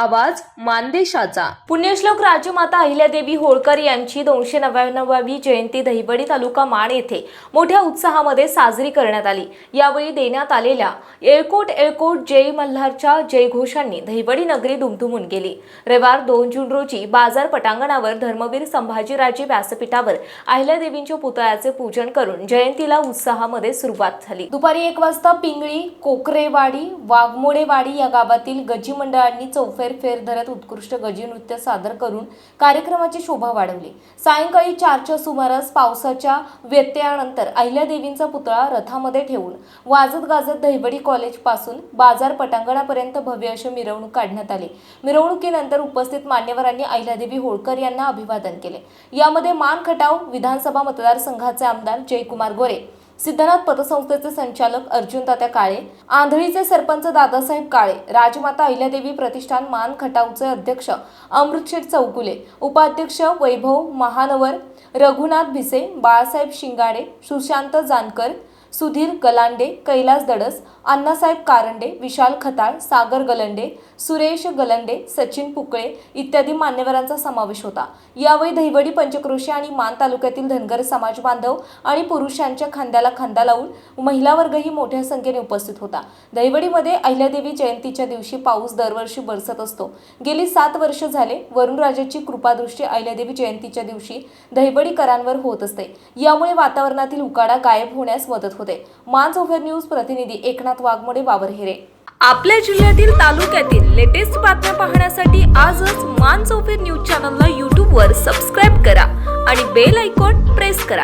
आवाज मानदेशाचा. पुण्यश्लोक राजमाता अहिल्यादेवी होळकर यांची दोनशे नव्याण्णवावी जयंती दहिवडी तालुका माण येथे मोठ्या उत्साहामध्ये साजरी करण्यात आली. यावेळी देण्यात आलेल्या एळकोट एळकोट जय मल्हारच्या जयघोषांनी दहिवडी नगरी दुमधुमून गेली. रविवार दोन जून रोजी बाजार पटांगणावर धर्मवीर संभाजीराजे व्यासपीठावर अहिल्यादेवींच्या पुतळ्याचे पूजन करून जयंतीला उत्साहामध्ये सुरुवात झाली. दुपारी एक वाजता पिंगळी कोकरेवाडी वाघमोडेवाडी या गावातील गजी मंडळांनी चौफेर कुबेर फेरधऱ्यात उत्कृष्ट गजी नृत्य सादर करून कार्यक्रमाची शोभा वाढवली. सायंकाळी चारच्या सुमारास पावसाच्या व्यत्ययानंतर अहिल्यादेवींचा पुतळा रथामध्ये ठेवून वाजत गाजत दहिवडी कॉलेजपासून बाजार पटांगणापर्यंत भव्य अशी मिरवणूक काढण्यात आली. मिरवणुकीनंतर उपस्थित मान्यवरांनी अहिल्यादेवी होळकर यांना अभिवादन केले. यामध्ये मान खटाव विधानसभा मतदारसंघाचे आमदार जयकुमार गोरे सिद्धनाथ पतसंस्थेचे संचालक अर्जुन तात्या काळे आंधळीचे सरपंच दादासाहेब काळे राजमाता अहिल्यादेवी प्रतिष्ठान मान खटावचे अध्यक्ष अमृतशेठ चौकुले उपाध्यक्ष वैभव महानवर रघुनाथ भिसे बाळासाहेब शिंगाडे सुशांत जानकर सुधीर गलांडे कैलास दडस अण्णासाहेब कारंडे विशाल खताळ सागर गलंडे सुरेश गलंडे सचिन पुकळे इत्यादी मान्यवरांचा समावेश होता. यावेळी दहिवडी पंचक्रोशी आणि मान तालुक्यातील धनगर समाज बांधव आणि पुरुषांच्या खांद्याला खांदा लावून महिला वर्गही मोठ्या संख्येने उपस्थित होता. दहिवडीमध्ये अहिल्यादेवी जयंतीच्या दिवशी पाऊस दरवर्षी बरसत असतो. गेली सात वर्ष झाले वरुणराजाची कृपादृष्टी अहिल्यादेवी जयंतीच्या दिवशी दहिवडीकरांवर होत असते. यामुळे वातावरणातील उकाडा गायब होण्यास मदत होते. मान चौफेर न्यूज प्रतिनिधी एकनाथ वाघमोडे वावरहेरे आपल्या जिल्ह्यातील तालुक्यातील लेटेस्ट बातम्या पाहण्यासाठी आजच मान चौफेर न्यूज चॅनलला यूट्यूबवर सबस्क्राईब करा आणि बेल आयकॉन प्रेस करा.